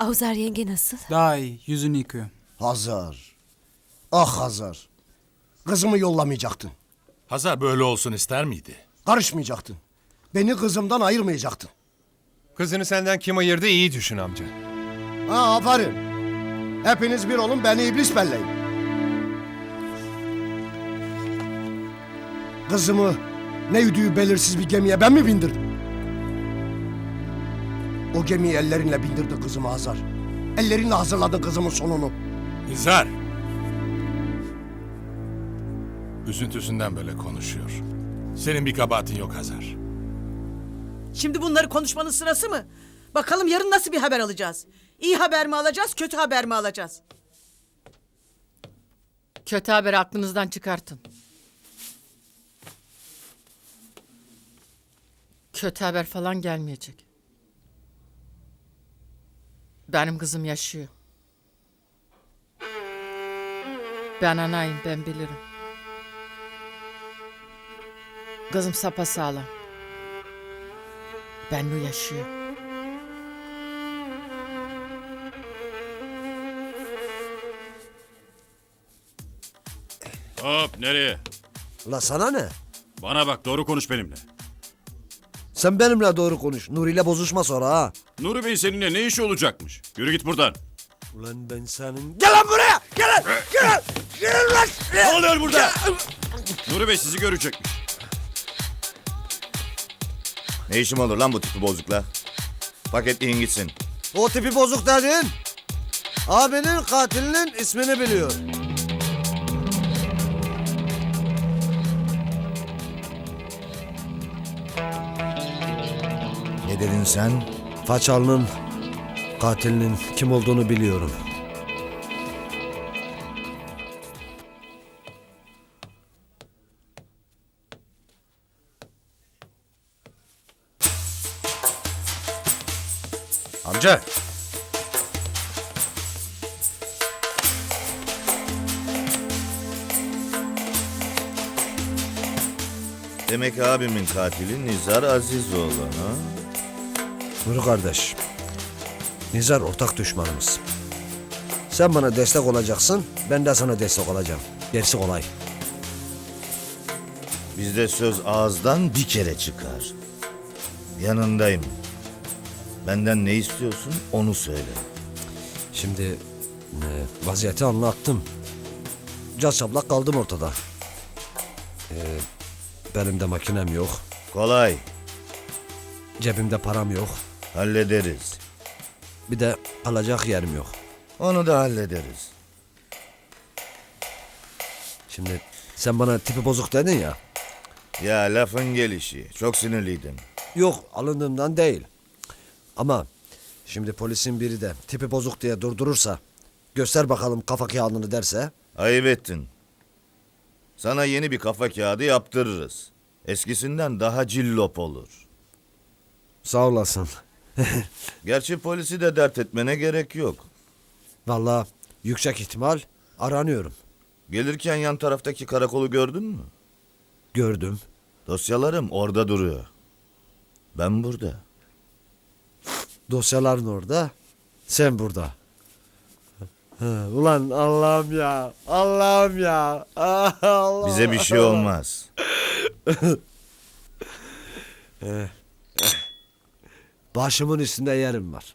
Avzar yenge nasıl? Daha iyi. Yüzünü yıkıyor. Hazar. Ah Hazar. Kızımı yollamayacaktın. Hazar böyle olsun ister miydi? Karışmayacaktın. Beni kızımdan ayırmayacaktın. Kızını senden kim ayırdı iyi düşün amca. Ha aferin. Hepiniz bir olun beni iblis belleyin. Kızımı ne yüdüğü belirsiz bir gemiye ben mi bindirdim? O gemiyi ellerinle bindirdi kızımı Hazar. Ellerinle hazırladın kızımın sonunu. Nizar! Üzüntüsünden böyle konuşuyor. Senin bir kabahatin yok Hazar. Şimdi bunları konuşmanın sırası mı? Bakalım yarın nasıl bir haber alacağız? İyi haber mi alacağız, kötü haber mi alacağız? Kötü haberi aklınızdan çıkartın. Kötü haber falan gelmeyecek. Benim kızım yaşıyor. Ben anayım, ben bilirim. Kızım sapasağlam. Bennu yaşıyor. Hop nereye? La sana ne? Bana bak doğru konuş benimle. Sen benimle doğru konuş. Nuri ile bozuşma sonra ha. Nuri Bey seninle ne işi olacakmış? Yürü git buradan. Ulan ben senin... Gel lan buraya! Gel lan! Gel lan! Gel lan! Ne oluyor burada? Nuri Bey sizi görecekmiş. Ne işim olur lan bu tipi bozukla? Paketleyin gitsin. O tipi bozuk dedin. Abinin katilinin ismini biliyor. Dedin sen? Façalı'nın katilinin kim olduğunu biliyorum. Amca. Demek abimin katili Nizar Azizoğlu ha? Nuri kardeş. Nizar ortak düşmanımız. Sen bana destek olacaksın, ben de sana destek olacağım. Gerisi kolay. Bizde söz ağızdan bir kere çıkar. Yanındayım. Benden ne istiyorsun onu söyle. Şimdi e, vaziyeti anlattım. Caz çaplak kaldım ortada. E, benim de makinem yok. Kolay. Cebimde param yok. Hallederiz. Bir de alacak yerim yok. Onu da hallederiz. Şimdi sen bana tipi bozuk dedin ya. Ya lafın gelişi. Çok sinirliydim. Yok alındığımdan değil. Ama şimdi polisin biri de tipi bozuk diye durdurursa göster bakalım kafa kağıdını derse Ayıp ettin. Sana yeni bir kafa kağıdı yaptırırız. Eskisinden daha cillop olur. sağ olasın. Gerçi polisi de dert etmene gerek yok. Vallahi yüksek ihtimal aranıyorum. Gelirken yan taraftaki karakolu gördün mü? Gördüm. Dosyalarım orada duruyor. Ben burada. Dosyaların orada. Sen burada. Ha, Ulan Allah'ım ya. Allah'ım ya. Ah, Allah. Bize bir şey olmaz. Başımın üstünde yerim var.